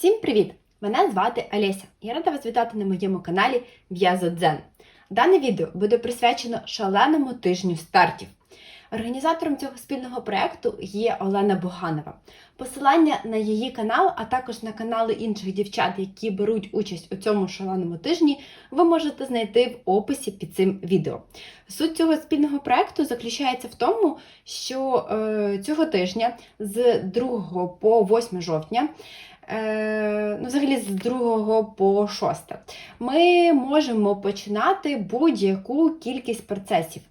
Всім привіт! Мене звати Олеся. Я рада вас вітати на моєму каналі В'язо Дзен. Дане відео буде присвячено шаленому тижню стартів. Організатором цього спільного проєкту є Олена Буганова. Посилання на її канал, а також на канали інших дівчат, які беруть участь у цьому шаленому тижні, ви можете знайти в описі під цим відео. Суть цього спільного проєкту заключається в тому, що е, цього тижня з 2 по 8 жовтня ну, взагалі з 2 по 6. Ми можемо починати будь-яку кількість процесів.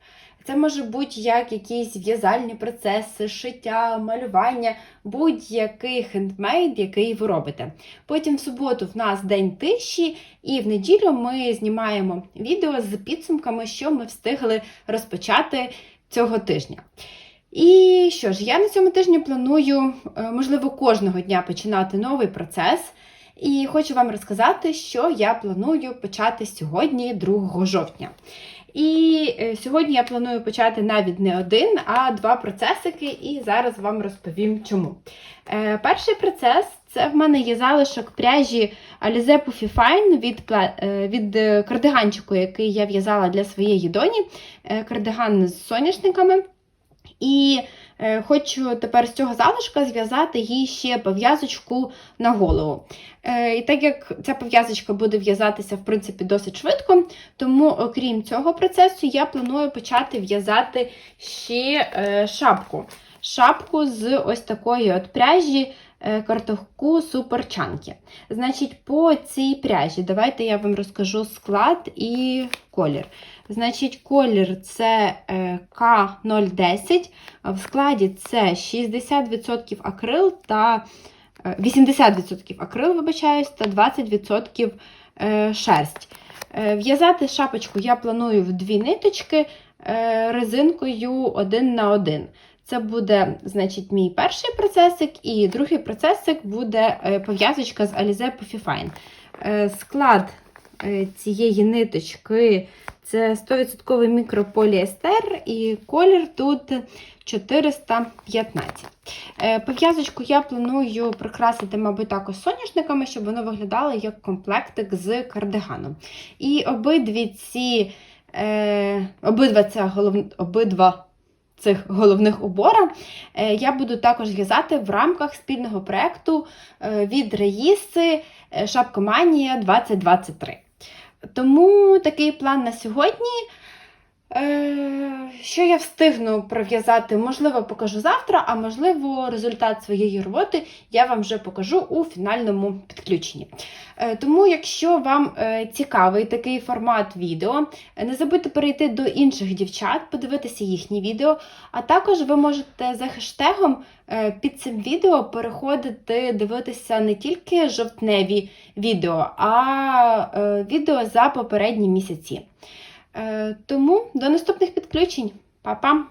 Це може бути як якісь в'язальні процеси, шиття, малювання, будь-який хендмейд, який ви робите. Потім в суботу в нас день тиші, і в неділю ми знімаємо відео з підсумками, що ми встигли розпочати цього тижня. І що ж, я на цьому тижні планую, е, можливо, кожного дня починати новий процес. І хочу вам розказати, що я планую почати сьогодні, 2 жовтня. І е, сьогодні я планую почати навіть не один, а два процесики, і зараз вам розповім чому. Е, Перший процес це в мене є залишок пряжі Alize Puffy Fine від, від кардиганчику, який я в'язала для своєї доні. Кардиган з соняшниками. І е, хочу тепер з цього залишка зв'язати їй ще пов'язочку на голову. Е, і так як ця пов'язочка буде в'язатися, в принципі, досить швидко, тому, окрім цього процесу, я планую почати в'язати ще е, шапку. Шапку з ось такої от пряжі картохку Chunky. Значить, по цій пряжі, давайте я вам розкажу склад і колір. Значить, колір це е, К010, а в складі це 60% акрил та е, 80% акрил, вибачаюсь, та 20% е, шерсть. Е, В'язати шапочку я планую в дві ниточки е, резинкою 1 на 1. Це буде, значить, мій перший процесик, і другий процесик буде е, пов'язочка з Alize Puffy Fine. Е, Склад е, цієї ниточки це 100% мікрополіестер і колір тут 415. Е, Пов'язочку я планую прикрасити, мабуть, також соняшниками, щоб воно виглядало як комплектик з кардиганом. І обидві ці, е, обидва, це голов, обидва цих головних убора е, я буду також в'язати в рамках спільного проєкту е, від Раїси е, Шапкоманія 2023. Тому такий план на сьогодні. Е, Що я встигну пров'язати, можливо, покажу завтра, а можливо, результат своєї роботи я вам вже покажу у фінальному підключенні. Е, Тому, якщо вам е, цікавий такий формат відео, не забудьте перейти до інших дівчат, подивитися їхні відео, а також ви можете за хештегом під цим відео переходити, дивитися не тільки жовтневі відео, а відео за попередні місяці. Е, Тому до наступних підключень. Па-па!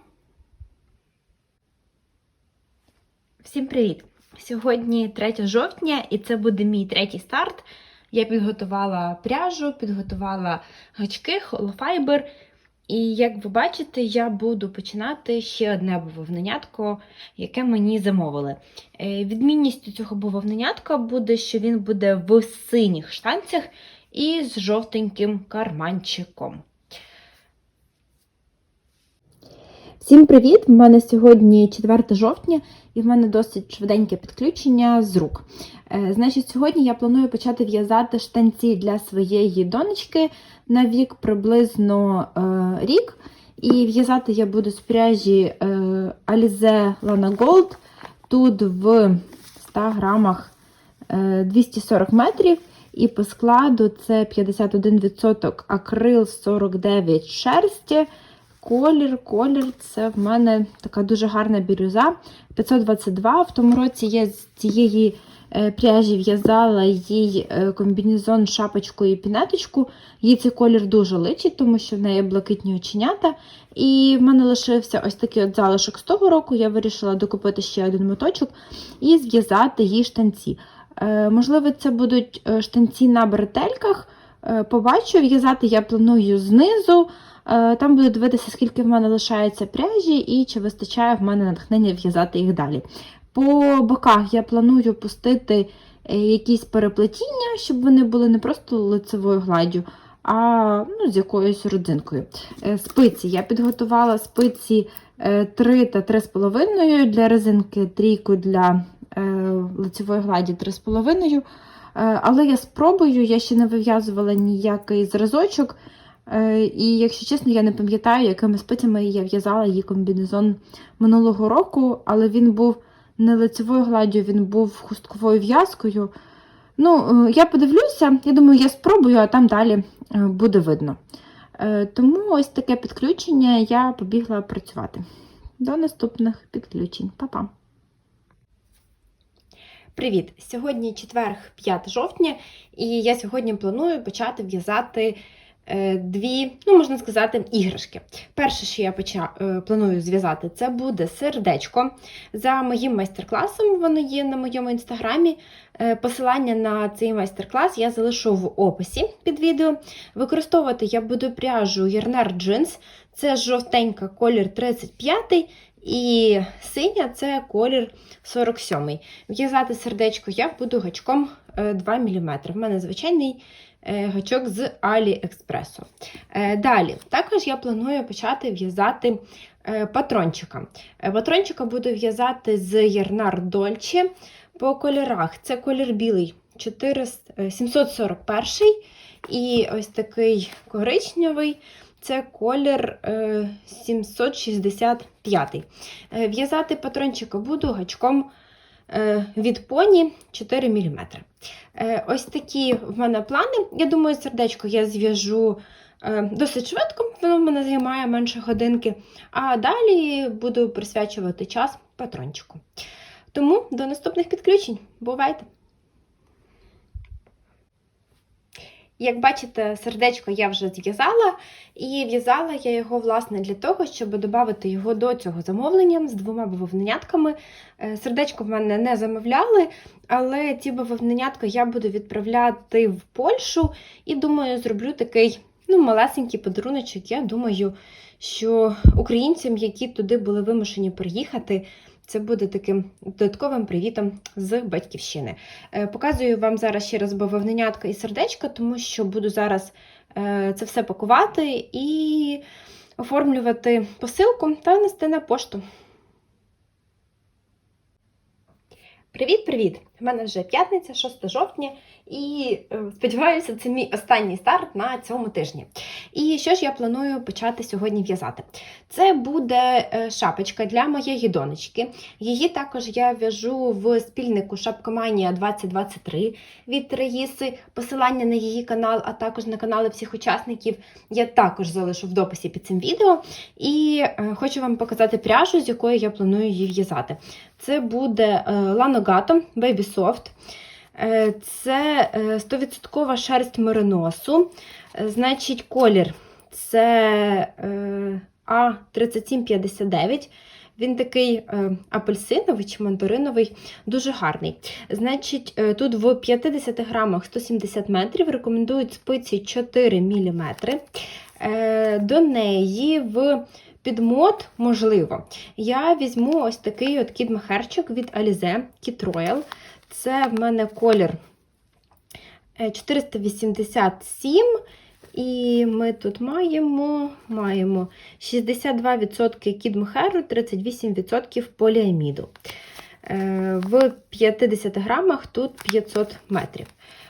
Всім привіт! Сьогодні 3 жовтня, і це буде мій третій старт. Я підготувала пряжу, підготувала гачки, холофайбер. І як ви бачите, я буду починати ще одне бавовненятко, яке мені замовили. Е, Відмінністю цього бавовненятка буде, що він буде в синіх штанцях і з жовтеньким карманчиком. Всім привіт! У мене сьогодні 4 жовтня, і в мене досить швиденьке підключення з рук. Е, Значить, сьогодні я планую почати в'язати штанці для своєї донечки на вік приблизно е, рік. І в'язати я буду з пряжі е, Alize Lana Gold. Тут в 100 грамах е, 240 метрів. І по складу це 51% акрил, 49 шерсті. Колір, колір це в мене така дуже гарна бірюза. 522. В тому році я з цієї е, пряжі в'язала їй е, комбінезон, шапочку і пінеточку. Їй цей колір дуже личить, тому що в неї блакитні оченята. І в мене лишився ось такий от залишок з того року. Я вирішила докупити ще один моточок і зв'язати їй штанці. Е, Можливо, це будуть штанці на бретельках. Побачу, в'язати я планую знизу. Е, Там буду дивитися, скільки в мене лишається пряжі і чи вистачає в мене натхнення в'язати їх далі. По боках я планую пустити е, якісь переплетіння, щоб вони були не просто лицевою гладдю, а ну, з якоюсь родзинкою. Е, Спиці. Я підготувала спиці е, 3 та 3,5 для резинки, трійку для лицевої гладі 3,5. Е, Але я спробую, я ще не вив'язувала ніякий зразочок. Е, І, якщо чесно, я не пам'ятаю, якими спицями я в'язала її комбінезон минулого року, але він був не лицевою гладдю, він був хустковою в'язкою. Ну, е, я подивлюся, я думаю, я спробую, а там далі е, буде видно. Тому ось таке підключення я побігла працювати. До наступних підключень. Па-па! Привіт! Сьогодні четверг, 5 жовтня, і я сьогодні планую почати в'язати дві, ну можна сказати, іграшки. Перше, що я поча, е, планую зв'язати, це буде сердечко. За моїм майстер-класом воно є на моєму інстаграмі. Е, Посилання на цей майстер-клас я залишу в описі під відео. Використовувати я буду пряжу Ярнар Jeans. Це жовтенька колір 35 і синя це колір 47. В'язати сердечко я буду гачком е, 2 мм. В мене звичайний е, гачок з Аліекспресу. Е, Далі, також я планую почати в'язати е, патрончика. Е, Патрончика буду в'язати з Ярнар Дольче по кольорах. Це колір білий 400, е, 741 і ось такий коричневий. Це колір е, 765. Е, В'язати патрончика буду гачком е, від поні 4 мм. Е, ось такі в мене плани. Я думаю, сердечко я зв'яжу е, досить швидко, воно в мене займає менше годинки. А далі буду присвячувати час патрончику. Тому до наступних підключень. Бувайте! Як бачите, сердечко я вже зв'язала, і в'язала я його, власне, для того, щоб додати його до цього замовлення з двома бавовнятками. Е, Сердечко в мене не замовляли, але ці бавовнянятка я буду відправляти в Польщу і думаю, зроблю такий ну, малесенький подаруночок. Я думаю, що українцям, які туди були вимушені приїхати, це буде таким додатковим привітом з батьківщини. Е, Показую вам зараз ще раз бавовненятка і сердечко, тому що буду зараз е, це все пакувати і оформлювати посилку та нести на пошту. Привіт-привіт! У мене вже п'ятниця, 6 жовтня, і е, сподіваюся, це мій останній старт на цьому тижні. І що ж я планую почати сьогодні в'язати? Це буде е, шапочка для моєї донечки. Її також я в'яжу в спільнику Шапкоманія 2023 від Раїси. Посилання на її канал, а також на канали всіх учасників я також залишу в дописі під цим відео. І е, хочу вам показати пряжу, з якою я планую її в'язати. Це буде Lano Baby Soft. Е, Це е, 100% шерсть мериносу. Е, Значить, колір це е, А3759. Він такий е, апельсиновий чи мандариновий, дуже гарний. Значить, е, тут в 50 грамах 170 метрів, рекомендують спиці 4 мм. Е, до неї в підмот, можливо, я візьму ось такий от кіт-махерчик від Alize Kit Royal. Це в мене колір е, 487. І ми тут маємо, маємо 62% кідмхеру, 38% поліаміду. Е, В 50 грамах тут 500 метрів.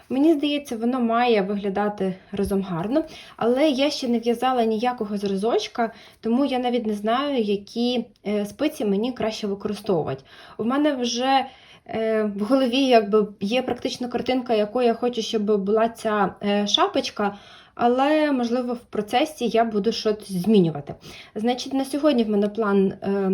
Мені здається, воно має виглядати разом гарно, але я ще не в'язала ніякого зразочка, тому я навіть не знаю, які е, спиці мені краще використовувати. У мене вже е, в голові якби є практично картинка, якою я хочу, щоб була ця е, шапочка, але, можливо, в процесі я буду щось змінювати. Значить, на сьогодні в мене план е,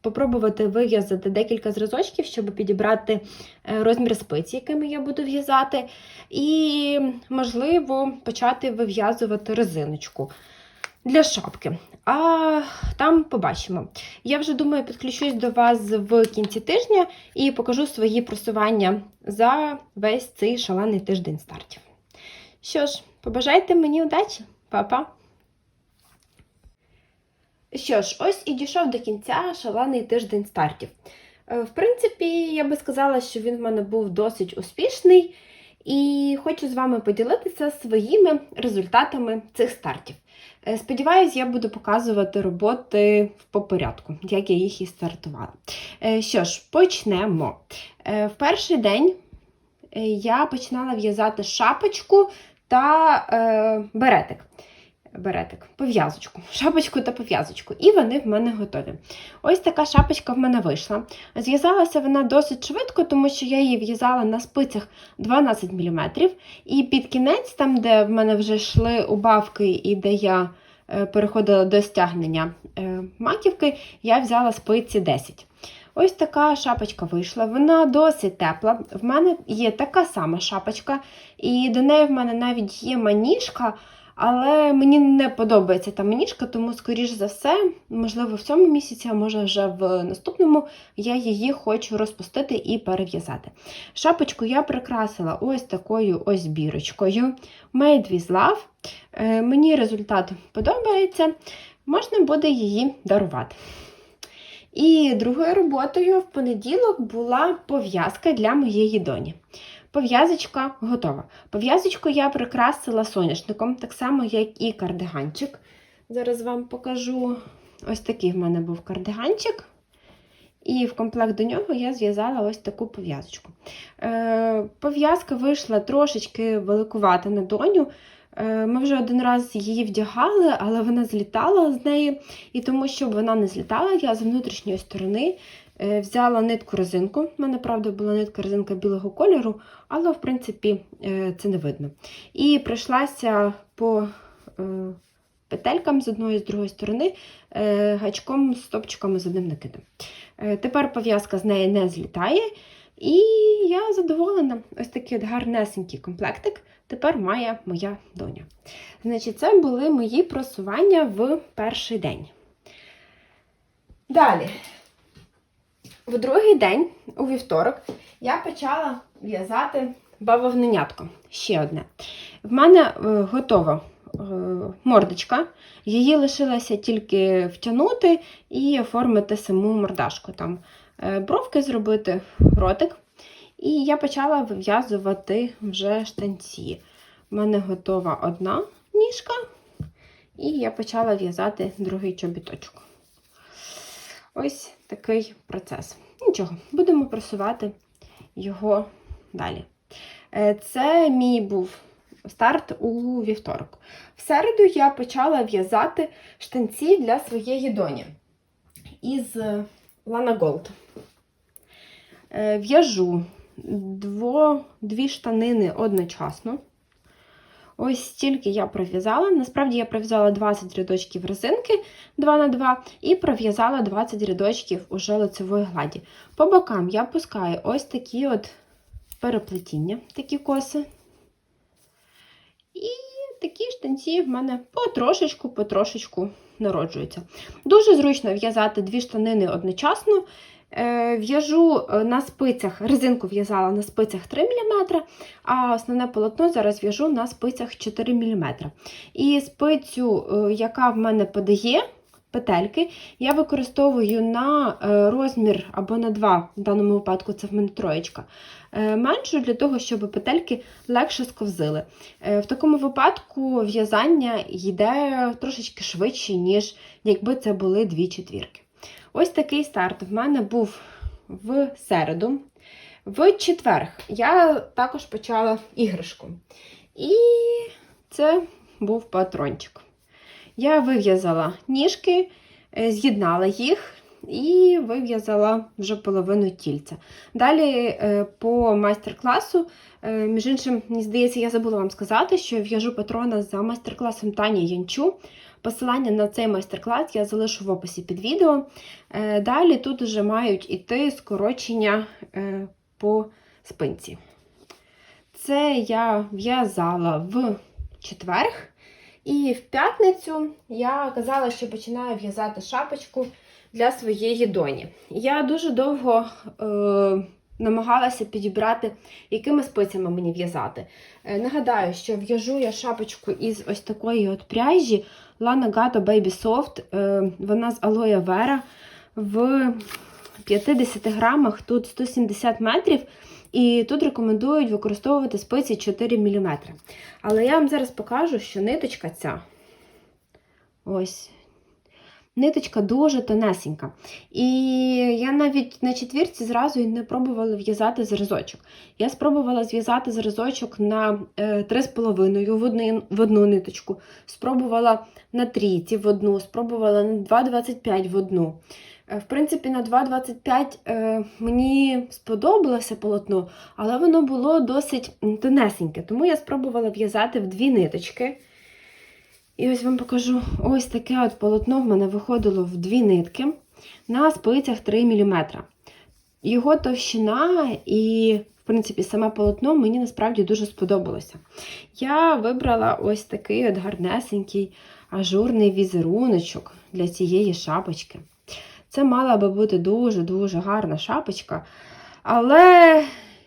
попробувати вив'язати декілька зразочків, щоб підібрати е, розмір спиць, якими я буду в'язати, і, можливо, почати вив'язувати резиночку для шапки. А там побачимо. Я вже думаю, підключусь до вас в кінці тижня і покажу свої просування за весь цей шалений тиждень стартів. Що ж, побажайте мені удачі, Па-па! Що ж, ось і дійшов до кінця шалений тиждень стартів. Е, В принципі, я би сказала, що він в мене був досить успішний, і хочу з вами поділитися своїми результатами цих стартів. Е, Сподіваюсь, я буду показувати роботи по порядку, як я їх і стартувала. Е, Що ж, почнемо. В перший день я починала в'язати шапочку та е, беретик. Беретик, пов'язочку, шапочку та пов'язочку. І вони в мене готові. Ось така шапочка в мене вийшла. Зв'язалася вона досить швидко, тому що я її в'язала на спицях 12 мм. І під кінець, там, де в мене вже йшли убавки і де я е, переходила до стягнення е, маківки, я взяла спиці 10. Ось така шапочка вийшла. Вона досить тепла. В мене є така сама шапочка, і до неї в мене навіть є маніжка. Але мені не подобається та маніжка, тому, скоріш за все, можливо, в цьому місяці, а може вже в наступному, я її хочу розпустити і перев'язати. Шапочку я прикрасила ось такою ось бірочкою. Made with Love. Е, Мені результат подобається, можна буде її дарувати. І другою роботою в понеділок була пов'язка для моєї доні. Пов'язочка готова. Пов'язочку я прикрасила соняшником, так само, як і кардиганчик. Зараз вам покажу. Ось такий в мене був кардиганчик. І в комплект до нього я зв'язала ось таку пов'язочку. Е, пов'язка вийшла трошечки великувата на доню. Е, ми вже один раз її вдягали, але вона злітала з неї. І тому, щоб вона не злітала, я з внутрішньої сторони е, взяла нитку резинку. У мене, правда, була нитка резинка білого кольору, але, в принципі, е, це не видно. І прийшлася по петелькам з одної і з другої сторони гачком з стопчиками з одним накидом. Тепер пов'язка з неї не злітає. І я задоволена. Ось такий от гарнесенький комплектик тепер має моя доня. Значить, це були мої просування в перший день. Далі, в другий день, у вівторок, я почала в'язати бавовненятко. Ще одне. В мене е, готова е, мордочка. Її лишилося тільки втягнути і оформити саму мордашку. Там бровки зробити, ротик. І я почала вив'язувати вже штанці. У мене готова одна ніжка, і я почала в'язати другий чобіточок. Ось такий процес. Нічого, будемо просувати його далі. Е, Це мій був старт у вівторок. В середу я почала в'язати штанці для своєї доні із Lana Gold. Е, В'яжу дві штанини одночасно. Ось стільки я пров'язала. Насправді я пров'язала 20 рядочків резинки 2 на 2 і пров'язала 20 рядочків уже лицевої гладі. По бокам я пускаю ось такі от переплетіння, такі коси. І такі штанці в мене потрошечку, потрошечку народжуються. Дуже зручно в'язати дві штанини одночасно. Е, В'яжу е, на спицях, резинку в'язала на спицях 3 мм, а основне полотно зараз в'яжу на спицях 4 мм. І спицю, е, яка в мене подає петельки, я використовую на е, розмір або на 2, в даному випадку це в мене троєчка, е, меншу для того, щоб петельки легше сковзили. Е, В такому випадку в'язання йде трошечки швидше, ніж якби це були дві четвірки. Ось такий старт в мене був в середу. В четвер я також почала іграшку. І це був патрончик. Я вив'язала ніжки, е, з'єднала їх і вив'язала вже половину тільця. Далі е, по майстер-класу, е, між іншим, мені здається, я забула вам сказати, що я в'яжу патрона за майстер-класом Тані Янчу. Посилання на цей майстер-клас я залишу в описі під відео. Далі тут вже мають іти скорочення по спинці. Це я в'язала в четверг. І в п'ятницю я казала, що починаю в'язати шапочку для своєї доні. Я дуже довго е, намагалася підібрати, якими спицями мені в'язати. Е, нагадаю, що в'яжу я шапочку із ось такої от пряжі Lana Gato Baby Soft. Е, вона з алоє вера в 50 грамах тут 170 метрів, і тут рекомендують використовувати спиці 4 мм. Але я вам зараз покажу, що ниточка ця ось. Ниточка дуже тонесенька. І я навіть на четвірці зразу і не пробувала в'язати зразочок. Я спробувала зв'язати зразочок на е, 3,5 в, одни- в одну ниточку, спробувала на трійці в одну, спробувала на 2,25 в одну. Е, В принципі, на 2,25 е, мені сподобалося полотно, але воно було досить тонесеньке, тому я спробувала в'язати в дві ниточки. І ось вам покажу ось таке от полотно в мене виходило в дві нитки на спицях 3 мм. Його товщина і, в принципі, саме полотно мені насправді дуже сподобалося. Я вибрала ось такий от гарнесенький ажурний візеруночок для цієї шапочки. Це мала би бути дуже-дуже гарна шапочка, але,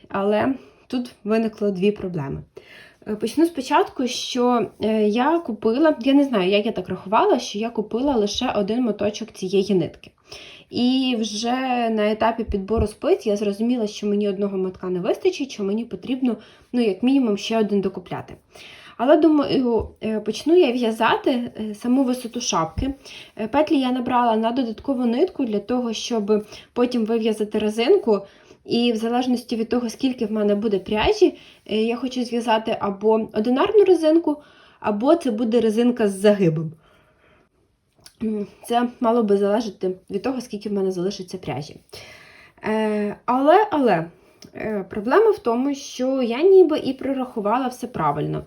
але тут виникло дві проблеми. Е, Почну спочатку, що е, я купила, я не знаю, як я так рахувала, що я купила лише один моточок цієї нитки. І вже на етапі підбору спиць я зрозуміла, що мені одного мотка не вистачить, що мені потрібно, ну, як мінімум, ще один докупляти. Але думаю, е, почну я в'язати саму висоту шапки. Петлі я набрала на додаткову нитку для того, щоб потім вив'язати резинку. І в залежності від того, скільки в мене буде пряжі, е, я хочу зв'язати або одинарну резинку, або це буде резинка з загибом. Це мало би залежати від того, скільки в мене залишиться пряжі. Е, але, але е, проблема в тому, що я ніби і прорахувала все правильно.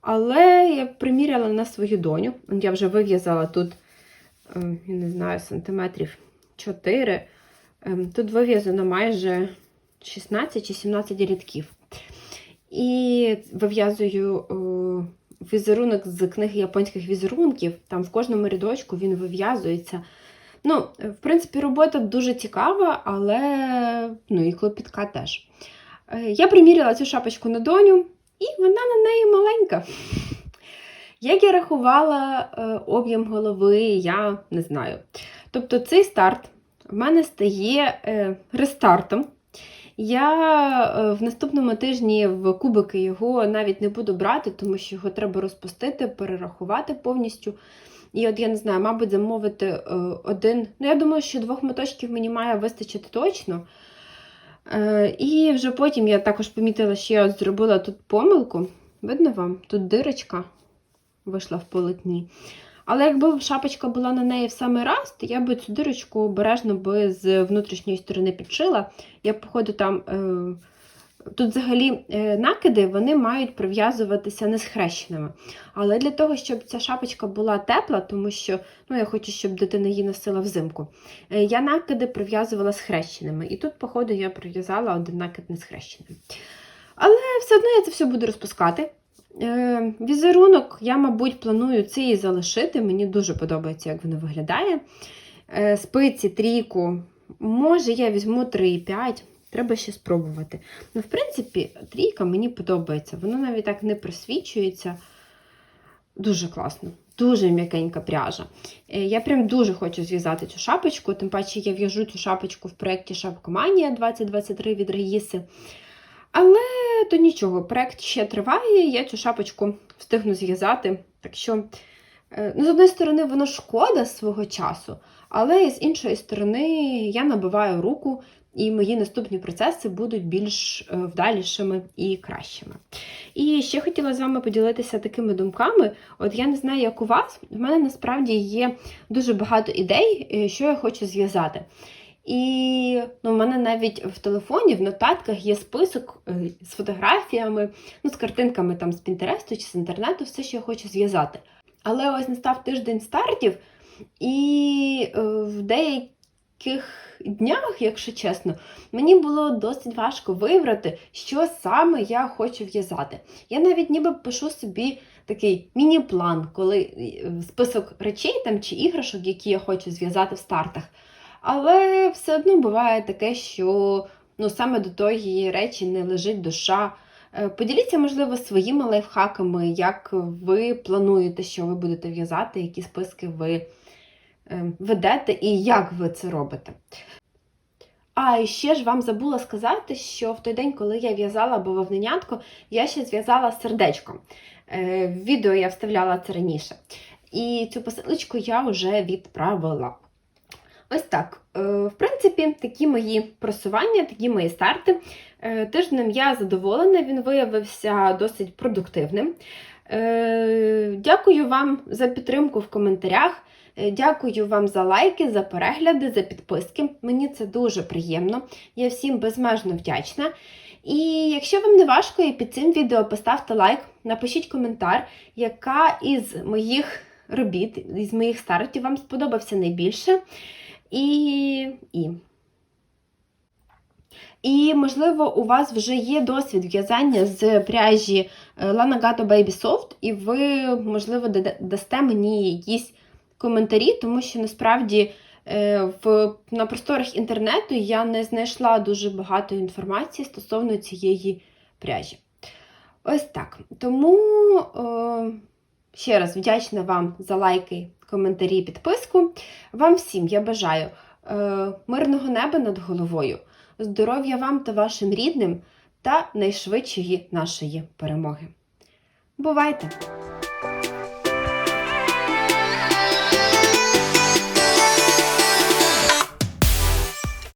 Але я приміряла на свою доню. Я вже вив'язала тут, е, я не знаю, сантиметрів 4. Ем, Тут вив'язано майже 16 чи 17 рядків. І вив'язую е, візерунок з книги японських візерунків. Там в кожному рядочку він вив'язується. Ну, е, в принципі, робота дуже цікава, але ну, і клопітка теж. Е, Я приміряла цю шапочку на доню, і вона на неї маленька. Як я рахувала об'єм голови, я не знаю. Тобто цей старт в мене стає е, рестартом. Я е, в наступному тижні в кубики його навіть не буду брати, тому що його треба розпустити, перерахувати повністю. І от я не знаю, мабуть, замовити е, один. Ну, я думаю, що двох моточків мені має вистачити точно. І вже потім я також помітила, що я от зробила тут помилку. Видно вам? Тут дирочка вийшла в полотні. Але якби шапочка була на неї в самий раз, то я би цю дирочку обережно би з внутрішньої сторони підшила. Я, походу, там. Е... Тут взагалі е, накиди вони мають прив'язуватися не схрещеними. Але для того, щоб ця шапочка була тепла, тому що ну, я хочу, щоб дитина її носила взимку, е, я накиди прив'язувала схрещеними. І тут, походу, я прив'язала один накид не схрещеним. Але все одно я це все буду розпускати. Е, Візерунок я, мабуть, планую цей залишити. Мені дуже подобається, як воно виглядає. Е, Спиці, трійку. Може, я візьму 3,5. Треба ще спробувати. Ну, в принципі, трійка мені подобається. Воно навіть так не просвічується. Дуже класно, дуже м'якенька пряжа. Е, Я прям дуже хочу зв'язати цю шапочку, тим паче я в'яжу цю шапочку в проєкті Шапкоманія 2023 від Раїси. Але то нічого, проєкт ще триває, я цю шапочку встигну зв'язати. Так що, е, ну, з однієї сторони, воно шкода свого часу, але з іншої сторони, я набиваю руку, і мої наступні процеси будуть більш е, вдалішими і кращими. І ще хотіла з вами поділитися такими думками. От я не знаю, як у вас, в мене насправді є дуже багато ідей, е, що я хочу зв'язати. І ну, в мене навіть в телефоні, в нотатках є список е, з фотографіями, ну, з картинками там з Пінтересту чи з інтернету, все, що я хочу зв'язати. Але ось настав тиждень стартів, і е, в деяких днях, якщо чесно, мені було досить важко вибрати, що саме я хочу в'язати. Я навіть ніби пишу собі такий міні-план, коли е, список речей там чи іграшок, які я хочу зв'язати в стартах. Але все одно буває таке, що ну, саме до тої речі не лежить душа. Е, Поділіться, можливо, своїми лайфхаками, як ви плануєте, що ви будете в'язати, які списки ви е, ведете і як ви це робите. А ще ж вам забула сказати, що в той день, коли я в'язала бавовненятко, я ще зв'язала сердечко. Е, в відео я вставляла це раніше. І цю посилочку я вже відправила. Ось так. Е, В принципі, такі мої просування, такі мої старти. Е, Тижнем я задоволена, він виявився досить продуктивним. Е, Дякую вам за підтримку в коментарях. Дякую вам за лайки, за перегляди, за підписки. Мені це дуже приємно. Я всім безмежно вдячна. І якщо вам не важко, і під цим відео поставте лайк, напишіть коментар, яка із моїх робіт, із моїх стартів вам сподобався найбільше. І. і. І, можливо, у вас вже є досвід в'язання з пряжі е, Lana Gato Baby Soft, і ви, можливо, дасте мені якісь коментарі, тому що насправді е, в, на просторах інтернету я не знайшла дуже багато інформації стосовно цієї пряжі. Ось так. Тому е, ще раз вдячна вам за лайки, коментарі, підписку. Вам всім я бажаю е, мирного неба над головою, здоров'я вам та вашим рідним та найшвидшої нашої перемоги. Бувайте!